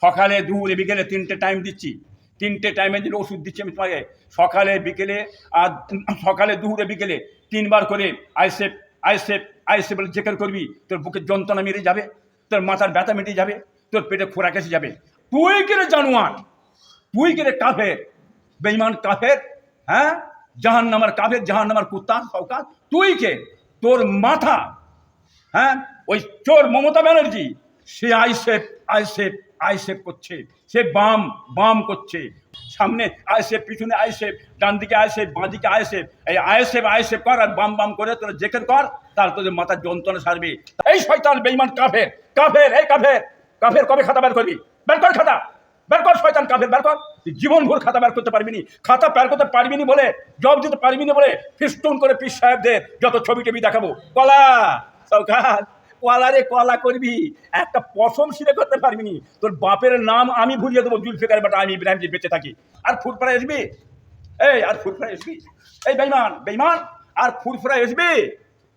সকালে দুপুরে, বিকেলে তিনটে টাইম দিচ্ছি। তিনটে টাইমে জন্য ওষুধ দিচ্ছি আমি তোমাকে। সকালে, বিকেলে আর সকালে, দুপুরে, বিকেলে তিনবার করে আইসেপ আইসেপ আইসেপ বলে জেকের করবি, তোর বুকের যন্ত্রণা মেরে যাবে, তোর মাথার ব্যথা মেটে যাবে, তোর পেটে খোরাক এসে যাবে। তুই কেড়ে জানোয়ার? তুই কেড়ে কাফের? বেইমান কাফের? হ্যাঁ? জাহান নামার কাফের জাহান নামার কুত্তা সৌকাত তুই কে? তোর মাথা হ্যাঁ? ওই চোর মমতা ব্যানার্জি সে আইসেফ আইসেফ আইসেফ করছে। সে বাম বাম করছে। সামনে আইসেফ, পিছনে আইসেফ ডান দিকে আইসেফ বাঁ দিকে আইসেফ। এই আইসেফ আইসেফ কর আর বাম বাম করে তোরা জেকের কর, তার তোদের মাথার যন্ত্রণা সারবে এই শয়তান বেইমান কাফের কাফের, এই কাফের কাফের কবে খাতা বের করবি? বের কর খাতা, বের কর শয়তান, কাফের, বের কর। জীবন ভোর খাতা বের করতে পারবি নি, খাতা বের করতে পারবি নি বলে, জব দিতে পারবি নি বলে, ফিস্টুন করে পিস সাহেবদের যত ছবি টবি দেখাবো। কলা সরকার কলারে কলা করবি, একটা পশম সিরে করতে পারবি নি। তোর বাপের নাম আমি ভুলিয়ে দেবো, জুলফিকার বাট, আমি ইব্রাহিম যে বেঁচে থাকি। আর ফুরফুরা আসবি? এই, আর ফুরফুরা আসবি? এই বেইমান বেইমান আর ফুরফুরা আসবি?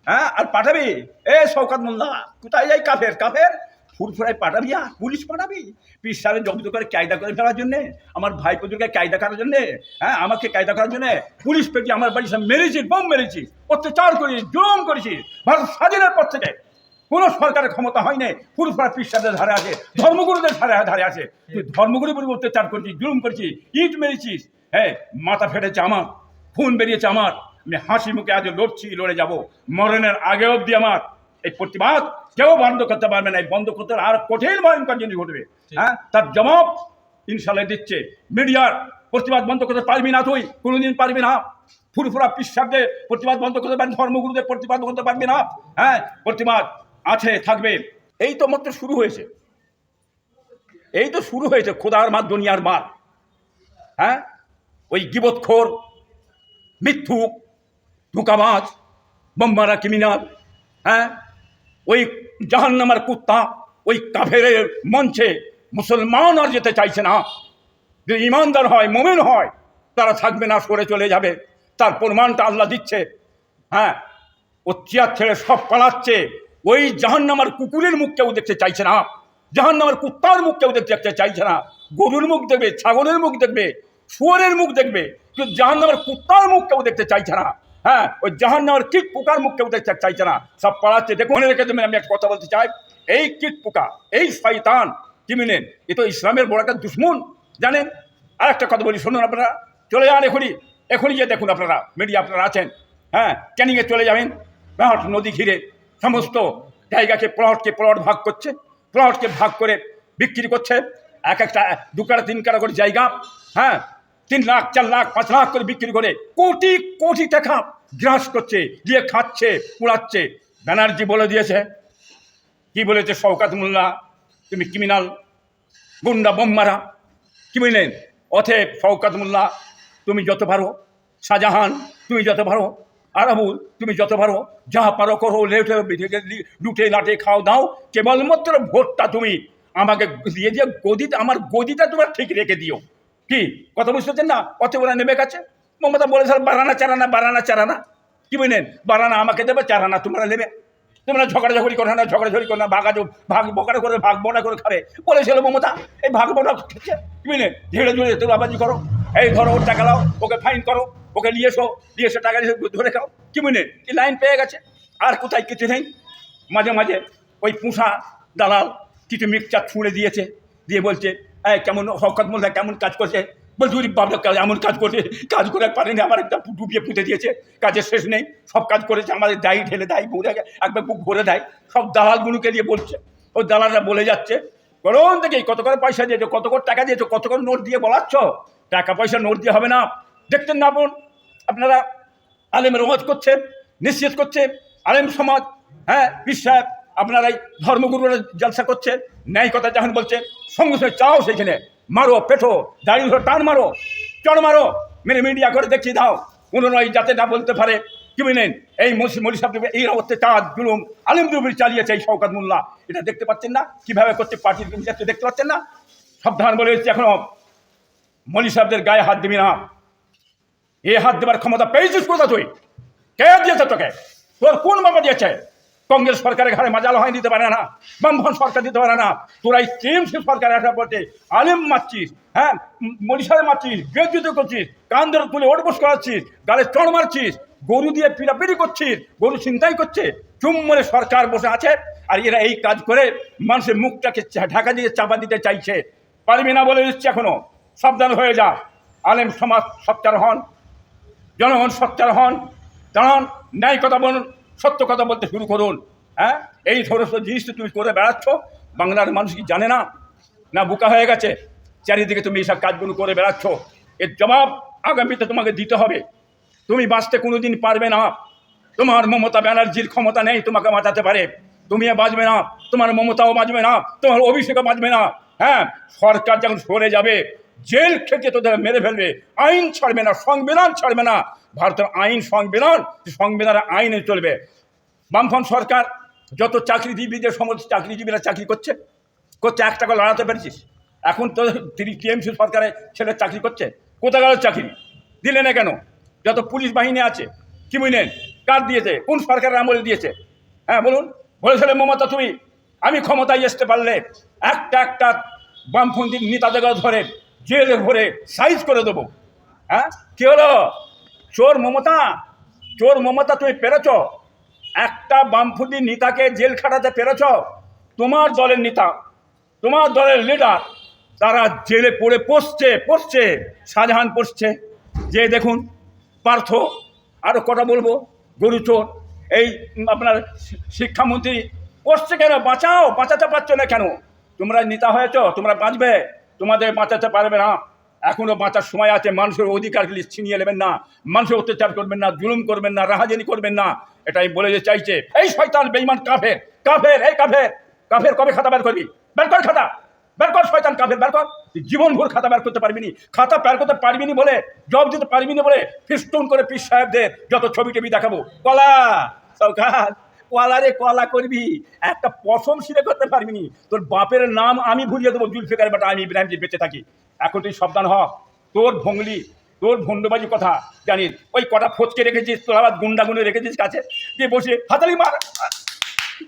হ্যাঁ আর পাঠাবি? এ শওকাত মোল্লা কোথায় যাই কাফের? কাফের? ফুরফুরায় পাঠাবি আর, পুলিশ পাঠাবি। পিস সাহেব জব্দ করে কায়দা করে ফেলার জন্যে, আমার ভাই পুজোকে কায়দা করার জন্যে হ্যাঁ আমাকে কায়দা করার জন্যে, পুলিশ পেটি আমার বাড়ি সব মেরেছিস, বোম মেরেছিস, অত্যাচার করিস, জুলুম করেছিস ভারত স্বাধীনের পর থেকে। কোনো সরকারের ক্ষমতা হয়নি ফুরফুরা পিস সাহেবের ধারে আছে ধর্মগুরুদের ধারে ধারে আছে। তুই ধর্মগুরুর উপর অত্যাচার করছিস জুলুম করছিস ইট মেরেছিস হ্যাঁ মাথা ফেটেছে আমার খুন বেরিয়েছে আমার আমি হাসি মুখে আজ লড়ছি লড়ে যাব। মরণের আগে অবধি আমার এই প্রতিবাদ কেউ বন্ধ করতে পারবে না এই বন্ধ করতে আর কঠিন ভয়ঙ্কর জিনিস ঘটবে। হ্যাঁ তার জবাব ইনশাল্লাহ দিচ্ছে মিডিয়ার প্রতিবাদ বন্ধ করতে পারবি না তুই কোনোদিন পারবি না। ফুরফুরা পিসাবদের প্রতিবাদ বন্ধ করতে পারবি ধর্মগুরুদের প্রতিবাদ করতে পারবি না। হ্যাঁ প্রতিবাদ আছে, থাকবে। এই তো মাত্র শুরু হয়েছে। এই তো শুরু হয়েছে খোদার মার দুনিয়ার মার। হ্যাঁ? ওই গিবৎখোর, মিথ্যুক, ধোকাবাজ, বোম্বারা ক্রিমিনাল হ্যাঁ? ওই জাহান্নামার কুত্তা, ওই কাফেরের মঞ্চে মুসলমান আর যেতে চাইছে না। যে ইমানদার হয়, মোমেন হয়, তারা থাকবে না, সরে চলে যাবে। তার প্রমাণটা আল্লাহ দিচ্ছে। হ্যাঁ? ও চেয়ার ছেড়ে সব পালাচ্ছে। ওই জাহান্নামার কুকুরের মুখ কেউ দেখতে চাইছে না। জাহান্নামার কুত্তার মুখ কেউ দেখতে চাইছে না। গরুর মুখ দেখবে, ছাগলের মুখ দেখবে, শুয়োরের মুখ দেখবে, কিন্তু জাহান্নামের কুত্তার মুখ কেউ দেখতে চাইছে না। হ্যাঁ ওই জাহান্নামের কীট পোকার মুখ কেউ দেখতে চাইছে না। সব পাড়াচ্ছে দেখুন মনে রেখে দেবেন আমি একটা কথা বলতে চাই। এই কীট পোকা, এই শয়তান কিমিনেন এ তো ইসলামের বড় একটা দুশ্মন, জানেন? আর একটা কথা বলি, শুনুন আপনারা। চলে যান এখনই। এখনই যে দেখুন আপনারা মিডিয়া আপনারা আছেন। হ্যাঁ ক্যানিংয়ে চলে যাবেন। প্লট নদী ঘিরে। সমস্ত জায়গাকে প্লটকে প্লট ভাগ করছে, প্লটকে ভাগ করে বিক্রি করছে। এক একটা, দু কাটা তিন কাটা করে জায়গা হ্যাঁ তিন লাখ, চার লাখ, পাঁচ লাখ করে বিক্রি করে কোটি কোটি টাকা গ্রাস করছে, দিয়ে খাচ্ছে, পুড়াচ্ছে। ব্যানার্জি বলে দিয়েছে। কি বলেছে শওকাত মোল্লা? তুমি ক্রিমিনাল গুন্ডা বোম্মারা কি বুঝলেন অথেব শওকাত মোল্লা, তুমি যত পারো, শাহজাহান, তুমি যত পারো আরাবুল তুমি যত পারো যা পারো করো, লেটে লুটে লাটে খাও, দাও, কেবলমাত্র ভোটটা তুমি আমাকে দিয়ে দিয়ে গদিটা আমার গদিটা তোমার ঠিক রেখে দিও। কি? কথা বুঝতে পারছেন না? অত ওরা নেমে গেছে। মমতা বলেছে বারানা, চারানা বারানা, চারানা। কি বুঝলেন বারানা আমাকে দেবে, চারানা তোমরা নেবে। তোমরা ঝগড়াঝগড়ি করো না, ঝগড়াঝগড়ি করো না ভাগা ভাগ বকাটা করে, ভাগ বোনা করে খাবে। বলেছিল মমতা। এই ভাগ বোনা কি বুঝলেন ঝেড়ে ঝুড়ে তোলাবাজি করো। এই ধরো, ওর টাকা লাও ওকে ফাইন করো। ওকে নিয়ে এসো, নিয়ে এসে টাকা নিয়ে ধরে খাও। কি বুঝলেন কি লাইন পেয়ে গেছে? আর কোথায় কিছু নেই। মাঝে মাঝে ওই পুষা দালাল কিছু মিক্সচার ছুঁড়ে দিয়েছে, দিয়ে বলছে, এই, কেমন শওকত মোল্লা কেমন কাজ করছে? বলছি ওই বাবলা কাজ এমন কাজ করছে, কাজ করে পারেনি আমার একটা ডুবিয়ে পুঁতে দিয়েছে, কাজের শেষ নেই, সব কাজ করেছে, আমাদের দায়ী ঢেলে দেয় ভরে একবার বুক ভরে দেয়, সব দালালগুলোকে দিয়ে বলছে ওই দালালরা বলে যাচ্ছে করুন দেখি কত করে পয়সা দিয়েছ, কত করে টাকা দিয়েছ, কত করে নোট দিয়ে বলাচ্ছ? টাকা পয়সা নোট দিয়ে হবে না দেখতেন না বোন আপনারা আলেমের ওয়াজ করছে নিশ্চিত করছে আলেম সমাজ হ্যাঁ সাহেব, আপনারা এই ধর্মগুরুরা জলসা করছে ন্যায় কথা যখন বলছে সঙ্গে সঙ্গে চাও সেখানে, মারো পেঠো দাঁড়িয়ে ধরে, টান মারো, চড় মারো, মেরে মিডিয়া করে দেখিয়ে দাও পুনরায় যাতে না বলতে পারে, কি বুঝলেন এই মলি সাহেব, এই অত্যাচার জুলুম, আলিম জুবির চালিয়েছে এই শওকাত মোল্লা, এটা দেখতে পাচ্ছেন না? কীভাবে করছে পার্টির দেখতে পাচ্ছেন না? সাবধান বলে এসেছে এখনও, মলি সাহেবদের গায়ে হাত দিবি না। এ হাত দেবার ক্ষমতা পেয়েছিস কোথা তুই? কে দিয়েছে তোকে? তোর কোন বাবা দিয়েছে? কংগ্রেস সরকারের ঘাড়ে মাজাল হয় দিতে পারে না বামফন সরকার দিতে পারে না, তোরা এই টিএমসি সরকার আসার পথে আলেম মারছিস হ্যাঁ মরিশালে মারছিস গ্রেজুয়েট করছিস, কান ধরে তুলে ওটবোস করাচ্ছিস, গালে চড় মারছিস, গরু দিয়ে পিড়াপিড়ি করছিস, গরু চিন্তাই করছে চুম্বনে সরকার বসে আছে, আর এরা এই কাজ করে মানুষের মুখটাকে ঢাকা দিয়ে চাপা দিতে চাইছে। পারবি না বলে দিচ্ছে এখনও, সাবধান হয়ে যা, আলেম সমাজ সচ্চার হন। জনগণ সচ্চার হন। দাঁড়ান, ন্যায় কথা বলুন, সত্য কথা বলতে শুরু করুন। হ্যাঁ? এই সমস্ত জিনিস তো তুমি করে বেড়াচ্ছ, বাংলার মানুষ কি জানে না? না, বোকা হয়ে গেছে? চারিদিকে তুমি এইসব কাজগুলো করে বেড়াচ্ছ। এর জবাব আগামীতে তোমাকে দিতে হবে। তুমি বাঁচতে কোনো দিন পারবে না। তোমার মমতা ব্যানার্জির ক্ষমতা নেই তোমাকে বাঁচাতে পারে। তুমি বাঁচবে না। তোমার মমতাও বাঁচবে না। তোমার অভিষেকও বাঁচবে না। হ্যাঁ? সরকার যখন সরে যাবে জেল খেটে তোদের মেরে ফেলবে। আইন ছাড়বে না, সংবিধান ছাড়বে না। ভারতের আইন সংবিধান, সংবিধানের আইনে চলবে। বামফ্রন্ট সরকার যত চাকরিজীবীদের সমস্ত চাকরিজীবীরা চাকরি করছে করছে, এক টাকা লড়াতে পেরেছিস? এখন তো তিনি টিএমসি সরকারের ছেলে চাকরি করছে, কোথায় গেল চাকরি? দিলে না কেন? যত পুলিশ বাহিনী আছে কি বুঝলেন কার দিয়েছে? কোন সরকারের আমলে দিয়েছে? হ্যাঁ বলুন। বলেছিলে মমতা, তুমি? আমি ক্ষমতায় আসতে পারলে একটা একটা বামপন্থী নেতাদের ধরে জেলে ভরে সাইজ করে দেবো। হ্যাঁ? কি হলো? চোর মমতা? চোর মমতা, তুমি পেরেছ? একটা বামপন্থী নেতাকে জেল খাটাতে পেরেছ? তোমার দলের নেতা, তোমার দলের লিডার তারা জেলে পড়ে পড়ছে পড়ছে শাহজাহান পড়ছে। যে দেখুন, পার্থ আরও কটা বলব? গরু চোর, এই আপনার শিক্ষামন্ত্রী, পড়ছে কেন? বাঁচাও, বাঁচাতে পারছ না কেন? তোমরা নেতা হয়েছ, তোমরা বাঁচবে। তোমাদের বাঁচাতে পারবে না। এখনও বাঁচার সময় আছে, মানুষের অধিকারগুলি ছিনিয়ে নেবেন না। মানুষের অত্যাচার করবেন না, জুলুম করবেন না, রাহাজানি করবেন না। এটাই বলে যে চাইছে, এই শয়তান বেইমান কাফের কাফের, এই কাফের কাফের কবে খাতা বের করবি? বের কর খাতা, বের কর শয়তান কাফের, বের কর। তুই জীবন ভোর খাতা বের করতে পারবি নি। খাতা বের করতে পারবি নি বলে জব দিতে পারবি নি বলে, ফিস্টুন করে পিস সাহেবদের যত ছবি টবি দেখাবো। কলা সরকার কলা রে কলা করবি, একটা পশম সিরে করতে পারবি নি, তোর বাপের নাম আমি ভুলিয়ে দেবো জুলফিকার বাটা, আমি ইব্রাহিম যে বেঁচে থাকি। এখন তুই সাবধান হ। তোর ভঙ্গলি, তোর ভণ্ডবাজি কথা, জানিস? ওই কটা ফচকে রেখেছিস, তোর আবার গুন্ডাগুনে রেখেছিস কাছে দিয়ে বসে হাতালি মার।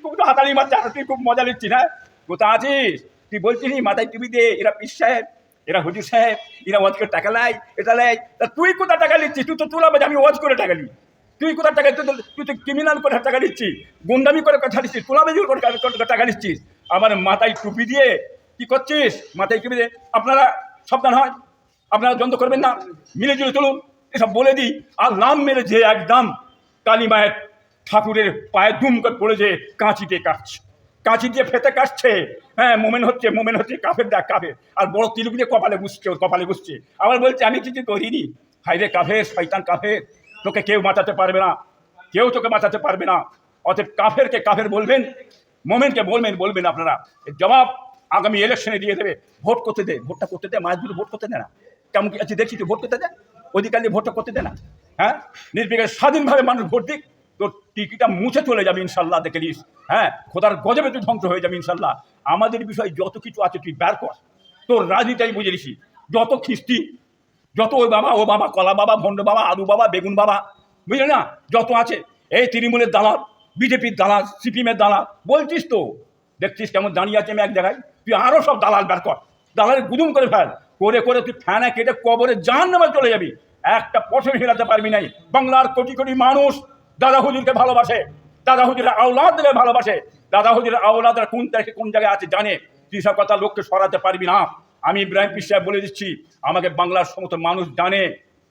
খুব তো হাতালি মার আর তুই খুব মজা নিচ্ছিস হ্যাঁ? কোথা আছিস? তুই বলছিস মাথায় টিভি দে, এরা পিস সাহেব, এরা হুজুর সাহেব, এরা ওয়াজ করে টাকা লাই, এটা লাই, তা তুই কোথা টাকা নিচ্ছিস? তুই তো তুলা বাজে, আমি ওয়াজ করে টাকা নিই। তুই কোথা টাকা তুই তো তুই ক্রিমিনাল করে টাকা নিচ্ছিস? গুন্ডামি করে কথা নিচ্ছিস তুলা বাজি করে টাকা- নিচ্ছিস আমার মাথায় টুপি দিয়ে কি করছিস? মাথায় টুপি দিয়ে আপনারা সাবধান হয় আপনারা যন্ত্র করবেন না। মিলে জুলে চলুন। এসব বলে দিই। আর নাম মেরে যে একদম কালী মায়ের ঠাকুরের পায়ে দুম করে পড়ে যে কাঁচি দিয়ে কাটছে কাঁচি দিয়ে ফেতে কাটছে হ্যাঁ মোমেন হচ্ছে মোমেন হচ্ছে কাফের দেখ, কাফের। আর বড় তিলুক দিয়ে কপালে গুছছে ওর কপালে গুছছে আবার বলছে, আমি কিছু করিনি। হাইরে কাফের, শয়তান কাফের। তোকে কেউ বাঁচাতে পারবে না। কেউ তোকে বাঁচাতে পারবে না। অতএব কাফেরকে কাফের বলবেন, মোমেনকে বলবেন বলবেন আপনারা। জবাব আগামী ইলেকশনে দিয়ে দেবে। ভোট করতে দে, ভোটটা করতে দে দুটো ভোট করতে দে না। কেমন কি আছে দেখছি তুই ভোট করতে দে? অধিকার নিয়ে ভোটটা করতে দে না। হ্যাঁ? নির্বিঘ্নে স্বাধীনভাবে মানুষ ভোট দিক, তোর টিকিটা মুছে চলে যাবে ইনশাল্লাহ, দেখে নিস। হ্যাঁ? খোদার গজবে তুই ধ্বংস হয়ে যাবে ইনশাল্লাহ। আমাদের বিষয়ে যত কিছু আছে তুই বের কর। তোর রাজনীতিটাই বুঝে নিছি। যত খিস্তি যত ওই বাবা, ও বাবা, কলা বাবা, ভণ্ড বাবা, আলু বাবা, বেগুন বাবা, বুঝলে না? যত আছে। এই তৃণমূলের দালাল, বিজেপির দালাল, সিপিএমের দালাল, বলছিস তো? দেখছিস কেমন দাঁড়িয়ে আছে আমি এক জায়গায়? তুই আরও সব দালাল বের কর। দালালের গুদুম করে ফেল। করে করে তুই ফ্যানে কেটে কবরে জান নামে চলে যাবি। একটা পশম হিলাতে পারবি নাই। বাংলার কোটি কোটি মানুষ দাদা হুজুরকে ভালোবাসে। দাদা হুজুরের আওলাদদের ভালোবাসে। দাদা হুজুরের আওলাদরা কোন তারিখে কোন জায়গায় আছে জানে। তুই সব কথা লোককে সরাতে পারবি না। আমি ইব্রাহিম পিস সাহেব বলে দিচ্ছি, আমাকে বাংলার সমস্ত মানুষ জানে,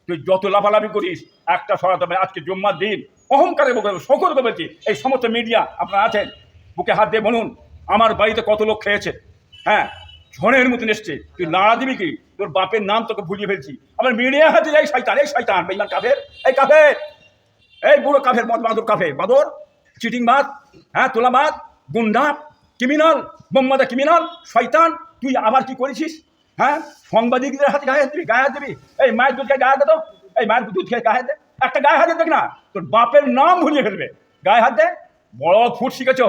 তুই যত লাফালাফি করিস, একটা সরাতে আজকে জুম্মার দিন অহংকারে বলতে শকর বলেছি এই সমস্ত মিডিয়া আপনারা আছেন, বুকে হাত দিয়ে বলুন, আমার বাড়িতে কত লোক খেয়েছে? হ্যাঁ ঝড়ের মতন এসছে। তুই নাড়া দিবি কি? তোর বাপের নাম তোকে ভুলিয়ে ফেলছি। আমার মিডিয়া হাতে এই শয়তান এই শয়তান, বেইমান কাফের, এই কাফের, এই বুড়ো কাফের, মদ বাদর কাফে বাদর চিটিং মাত হ্যাঁ তোলা মাত গুন্ডা, ক্রিমিনাল বোম্বাদা ক্রিমিনাল, শয়তান তুই আবার কি করেছিস? হ্যাঁ? সাংবাদিকদের হাতে গায়ে দিবি গায়ে দিবি? এই মায়ের দুধ খেয়ে গায়ে দে তো। এই মায়ের দুধ খেয়ে গায়ে দে। একটা গায়ে হাত দেখ না তোর বাপের নাম ভুলিয়ে ফেলবে। গায়ে হাত বড় ফুট শিখেছ।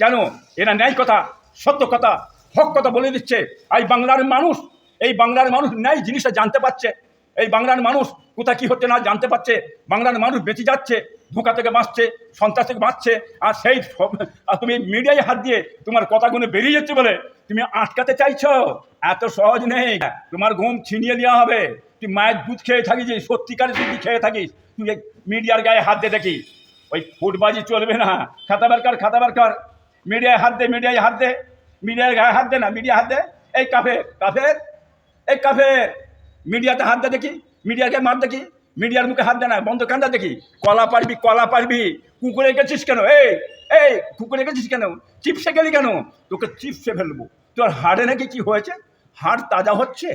কেন? এরা ন্যায় কথা, সত্য কথা, হক কথা বলে দিচ্ছে। এই বাংলার মানুষ, এই বাংলার মানুষ ন্যায় জিনিসটা জানতে পারছে। এই বাংলার মানুষ কোথায় কি হচ্ছে না জানতে পারছে। বাংলার মানুষ বেঁচে যাচ্ছে। ধোঁকা থেকে বাঁচছে, সন্ত্রাস থেকে বাঁচছে, আর সেই আর তুমি মিডিয়ায় হাত দিয়ে তোমার কথাগুলো বেরিয়ে যাচ্ছে বলে তুমি আটকাতে চাইছো? এত সহজ নেই। তোমার ঘুম ছিনিয়ে নেওয়া হবে। তুই মায়ের দুধ খেয়ে থাকিস সত্যিকারের দুধ খেয়ে থাকিস। তুই মিডিয়ার গায়ে হাত দিয়ে দেখি। ওই ফুটবাজি চলবে না। খাতা বার কর, খাতা বার কর। মিডিয়ায় হাত দে, মিডিয়ায় হাত দে। মিডিয়ার গায়ে হাত দে না মিডিয়া হাত দে। এই কাফের কাফের, এই কাফের। মিডিয়াতে হাত দে দেখি। মিডিয়াকে মার দেখি। মিডিয়ার মুখে হাত দে না বন্ধ কান্দা দেখি। কলা পারবি কলা পারবি। কুকুরে গেছিস কেন? এই এই, কুকুরে গেছিস কেন? চিপসে গেলি কেন? তোকে চিপসে ফেলব। তোর হাড়ে নাকি কি হয়েছে? হাড় তাজা হচ্ছে?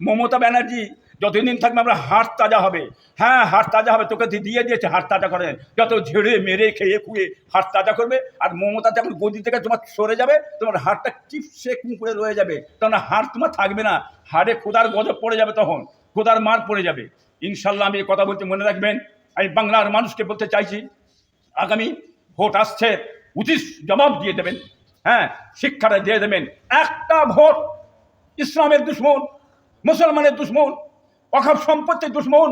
মমতা ব্যানার্জি, যতদিন থাকবে আমরা হাড় তাজা হবে। হ্যাঁ হাড় তাজা হবে, তোকে দিয়ে দিয়েছে, হাড় তাজা করে। যত ঝেড়ে মেরে খেয়ে খুয়ে হাড় তাজা করবে, আর মমতা যখন গদি থেকে তোমার সরে যাবে, তোমার হাড়টা চিপসে কুঁকুড়ে রয়ে যাবে। তখন হাড় তোমার থাকবে না। হাড়ে খোদার গজব পড়ে যাবে তখন। খোদার মার পড়ে যাবে। ইনশাল্লাহ আমি কথা বলতে মনে রাখবেন, আমি বাংলার মানুষকে বলতে চাইছি, আগামী ভোট আসছে, উচিত জবাব দিয়ে দেবেন হ্যাঁ শিক্ষাটা দিয়ে দেবেন। একটা ভোট ইসলামের দুশ্মন, মুসলমানের দুশ্মন অখাপ সম্পত্তির দুশ্মন,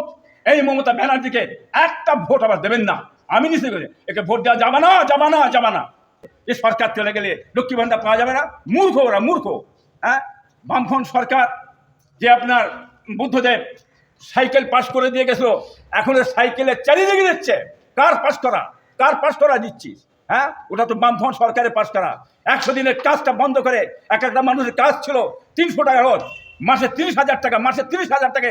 এই মমতা ব্যানার্জিকে একটা ভোট আবার দেবেন না। আমি নিশ্চয় করি, একে ভোট দেওয়া যাবে না যাবে না যাবে না। এই সরকার চলে গেলে লক্ষ্মী ভান্ডার পাওয়া যাবে না। মূর্খ ওরা, মূর্খ। হ্যাঁ বামফ্রন্ট সরকার, যে আপনার বুদ্ধদেব সাইকেল পাস করে দিয়ে গেছিল। এখন সাইকেলের চালিয়ে চারিদিকে দিচ্ছে। কার পাস করা? কার পাস করা দিচ্ছিস হ্যাঁ? ওটা তো বামফ্রন্ট সরকারের পাস করা। একশো দিনের কাজটা বন্ধ করে এক একটা মানুষের কাজ ছিল তিনশো টাকা রোজ। মাসে তিরিশ হাজার টাকা মাসে তিরিশ হাজার টাকা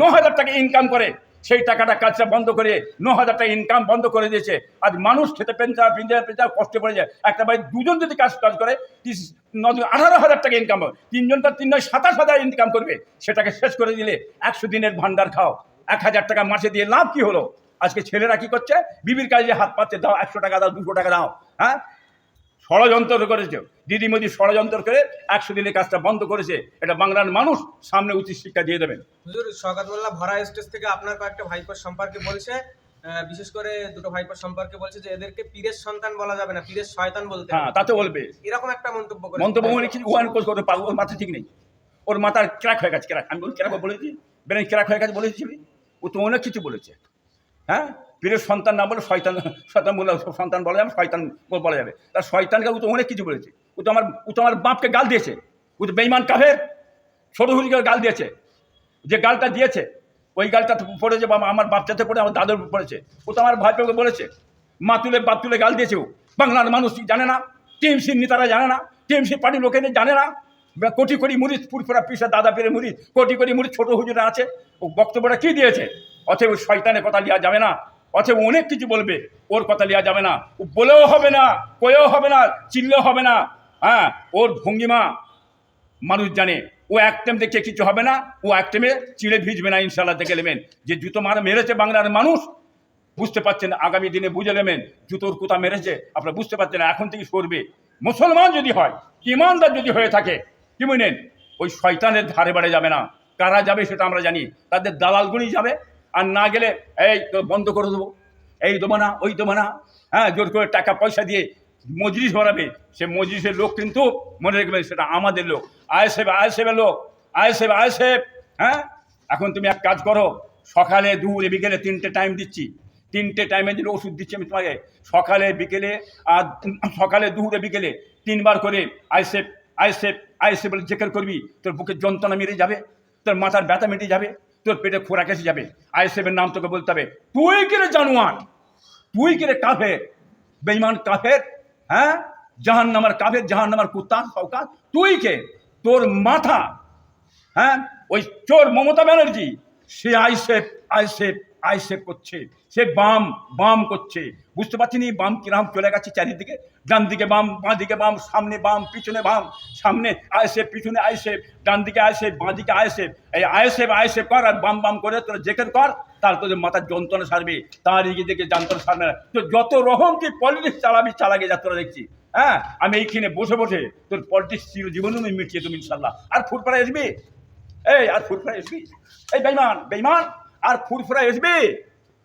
ন হাজার টাকা ইনকাম করে। সেই টাকাটা কাজটা বন্ধ করে, ন হাজার টাকা ইনকাম বন্ধ করে দিয়েছে। আজ মানুষ খেতে পেঞ্চা পিঞ্জা পেঞ্চা কষ্ট পড়ে যায়। একটা বাড়ি দুজন যদি কাজ কাজ করে আঠারো হাজার টাকা ইনকাম হবে তিনজনটা তিন নয়, সাতাশ হাজার ইনকাম করবে। সেটাকে শেষ করে দিলে একশো দিনের ভান্ডার খাও। এক হাজার টাকা মাসে দিয়ে লাভ কি হলো? আজকে ছেলেরা কি করছে? বিবির কাজে হাত পাচ্ছে দাও একশো টাকা দাও, দুশো টাকা দাও। হ্যাঁ? ষড়যন্ত্র করেছে। দিদি মোদি ষড়যন্ত্র করে একশো দিনের কাজটা বন্ধ করেছে। এটা বাংলার মানুষ সামনে উচিত শিক্ষা দিয়ে দেবেন। হুজুর শওকত ভরা স্টেজ থেকে আপনার কয়েকটা ভাইপোর সম্পর্কে বলছে। বিশেষ করে দুটো ভাইপোর সম্পর্কে বলছে যে এদেরকে পীরের সন্তান বলা যাবে না পীরের শয়তান বলতে হ্যাঁ তাতে বলবে। এরকম একটা মন্তব্য করে মন্তব্য মনে কি? ওয়ান কোর্স করতে পারব ওর মাথা ঠিক নেই। ওর মাথার ক্র্যাক হয়ে গেছে ক্র্যাক। আমি বলি ক্র্যাক বলেছি। ব্রেন ক্র্যাক হয়ে গেছে বলেছিলি ও তো অনেক কিছু বলেছে। হ্যাঁ? পীরের সন্তান না বলে শয়তান শয়তান বলে, সন্তান বলা যাবে, শয়তান বলে যাবে। তার শয়তানকে ও তো অনেক কিছু বলেছে। ও তো আমার, ও তো আমার বাপকে গাল দিয়েছে। ও তো বেইমান কাফের। ছোট হুজুরকে গাল দিয়েছে। যে গালটা দিয়েছে, ওই গালটা পড়েছে বা আমার বাচ্চাতে পড়ে, আমার দাদুর পড়েছে। ও তো আমার ভাইপোকে বলেছে, মা তুলে, বাপ তুলে গাল দিয়েছে ও। বাংলার মানুষ জানে না টিএমসির নেতারা জানে না টিএমসি পার্টির লোকেদের জানে না। কোটি কোটি মুড়িদ পুরপুরা পিসা, দাদা পেরে মুড়িদ কোটি কোটি মুড়িদ ছোট হুজুরা আছে। ও বক্তব্যটা কি দিয়েছে? অতএব শয়তানের কথা লিয়া যাবে না। অতএব অনেক কিছু বলবে, ওর কথা লিয়া যাবে না। ও বলেও হবে না, কয়েও হবে না, চিনলেও হবে না। হ্যাঁ ওর ভঙ্গিমা মানুষ জানে। ও এক টাইম দেখে কিছু হবে না, ও এক টাইমে চিড়ে ভিজবে না ইনশাল্লাহ দেখে নেবেন। যে জুতো মারা মেরেছে বাংলার মানুষ, বুঝতে পারছেন, আগামী দিনে বুঝে নেবেন, জুতোর কোথা মেরেছে, আপনারা বুঝতে পারছেন এখন থেকে সরবে। মুসলমান যদি হয়, ইমানদার যদি হয়ে থাকে, কি বুঝলেন ওই শয়তানের ধারে বাড়ে যাবে না। কারা যাবে সেটা আমরা জানি। তাদের দালালগুলি যাবে আর না গেলে, এই তো বন্ধ করে দেবো। এই দেবো না, ওই দেবো না। হ্যাঁ জোর করে টাকা পয়সা দিয়ে মজলিস বানাবে। সে মজলিসের লোক কিন্তু মনে রাখবেন সেটা আমাদের লোক। আইএসএফ আইএসএফের লোক। আইএসএফ আইএসএফ হ্যাঁ এখন তুমি এক কাজ করো। সকালে, দুপুরে, বিকেলে তিনটে টাইম দিচ্ছি। তিনটে টাইমে দিলে ওষুধ দিচ্ছি আমি তোমাকে। সকালে, বিকেলে আর সকালে, দুপুরে, বিকেলে তিনবার করে আইসেফ আইসেফ আইসেফ বলে জেকের করবি। তোর বুকের যন্ত্রণা মেরে যাবে। তোর মাথার ব্যথা মেটে যাবে। তোর পেটে খোরাক এসে যাবে। আই আইসেফের নাম তোকে বলতে হবে। তুই কিরে জানোয়ান? তুই কিরে কাফের? বেইমান কাফের? হ্যাঁ? জাহান নামার কাফের জাহান নামার কুত্তা সৌকাত তুই কে? তোর মাথা হ্যাঁ? ওই চোর মমতা ব্যানার্জি, সে আইসেফ আইসেফ আইসেফ করছে। সে বাম বাম করছে। বুঝতে পারছি নি বাম কিরাম চলে গেছে চারিদিকে, ডান দিকে বাম, বাঁ দিকে বাম, সামনে বাম, পিছনে বাম, সামনে আইসেফ পিছনে আইসেফ ডান দিকে আইসেফ বাঁ দিকে আইসেফ এই আইসেফ আইসেফ কর আর বাম বাম করে তোর জেকের কর, তার তোদের মাথার যন্ত্রণা সারবে, তার এগিয়ে দিকে যন্ত্রণা সারবে না। তো যত রকম তুই পলিটিক্স চালাবি, চালাগে যা তোরা দেখছি। হ্যাঁ? আমি এইখানে বসে বসে তোর পলিটিক্স চির জীবনও আমি মিটিয়ে তুমি ইনশাল্লাহ আর ফুটপাড়া আসবি এই, আর ফুরফুরা আসবি এই বেইমান বেইমান আর ফুরফুরা আসবি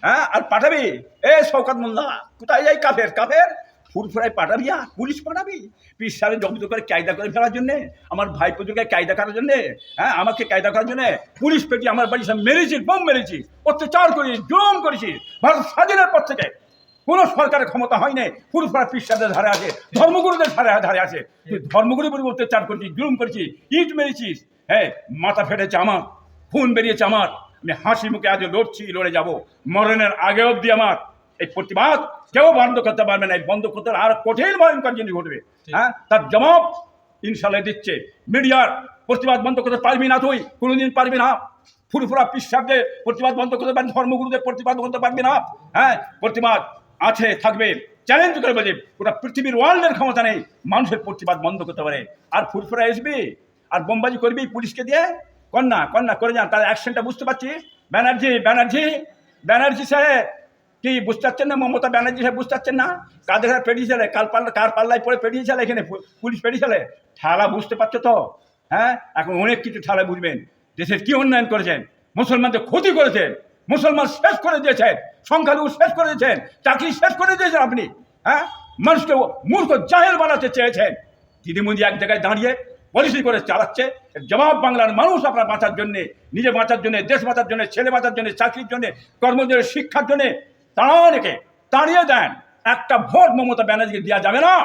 হ্যাঁ আর পাঠাবি? এ শৌকাত মোল্লা কোথায় যাই কাফের? কাফের? ফুরফুরায় পাঠাবি আর, পুলিশ পাঠাবি। পিস সাহেব জব্দ করে কায়দা করে ফেলার জন্যে, আমার ভাই পুজোকে কায়দা করার জন্যে হ্যাঁ আমাকে কায়দা করার জন্যে, পুলিশ পেটি আমার বাড়ি সব মেরেছিস বোম মেরেছিস অত্যাচার করিস জুলুম করেছিস ভারত স্বাধীনের পর থেকে। কোনো সরকারের ক্ষমতা হয় নাই পিস সাহেবের ধারে আছে, ধর্মগুরুদের ধারে ধারে আছে। তুই ধর্মগুরুর উপর অত্যাচার করছিস, জুলুম করেছিস, ইট মেরেছিস। হ্যাঁ মাথা ফেটেছে আমার, খুন বেরিয়েছে আমার। আমি হাসি মুখে আজ লড়ছি লড়ে যাব। মরণের আগে অবধি আমার এই প্রতিবাদ কেউ বন্ধ করতে পারবে না এই বন্ধ করতে আর কঠিন ভয়ঙ্কর জিনিস ঘটবে। হ্যাঁ? তার জবাব ইনশাল্লাহ দিচ্ছে। মিডিয়ার প্রতিবাদ বন্ধ করতে পারবি না তুই কোনোদিন পারবি না। ফুরফুরা পিসাবদের প্রতিবাদ বন্ধ করতে পারবি ধর্মগুরুদের প্রতিবাদ করতে পারবি না। হ্যাঁ? প্রতিবাদ আছে থাকবে। চ্যালেঞ্জ করে বলে গোটা পৃথিবীর ওয়ার্ল্ডের ক্ষমতা নেই মানুষের প্রতিবাদ বন্ধ করতে পারে। আর ফুরফুরা আসবি আর বোমবাজি করবি পুলিশকে দিয়ে? কন্যা কন্যা করে যান তার অ্যাকশনটা বুঝতে পারছিস ব্যানার্জি ব্যানার্জি ব্যানার্জি সাহেব কি বুঝতে পারছেন না মমতা ব্যানার্জি সাহেব বুঝতে পারছেন না? কাদের হাতে পেরিয়ে চলে কাল পাল্লা, কার পাল্লায় পড়ে পেরিয়ে চলে এখানে? পুলিশ পেরিয়ে চলে ঠেলা বুঝতে পারছ তো? হ্যাঁ? এখন অনেক কিছু ঠেলা বুঝবেন। দেশের কি উন্নয়ন করেছেন? মুসলমানদের ক্ষতি করেছেন। মুসলমান শেষ করে দিয়েছেন। সংখ্যালঘু শেষ করে দিয়েছেন। চাকরি শেষ করে দিয়েছেন আপনি। হ্যাঁ? মানুষকে মূর্খ জাহেল বানাতে চেয়েছেন। দিদিমণি এক জায়গায় দাঁড়িয়ে পলিসি করে চালাচ্ছে। জবাব বাংলার মানুষ আপনার বাঁচার জন্যে, নিজে বাঁচার জন্যে, দেশ বাঁচার জন্য, ছেলে বাঁচার জন্যে, চাকরির জন্য কর্মজনের শিক্ষার জন্যে, তারা অনেকে তাড়িয়ে দেন। একটা ভোট মমতা ব্যানার্জিকে দেওয়া যাবে না।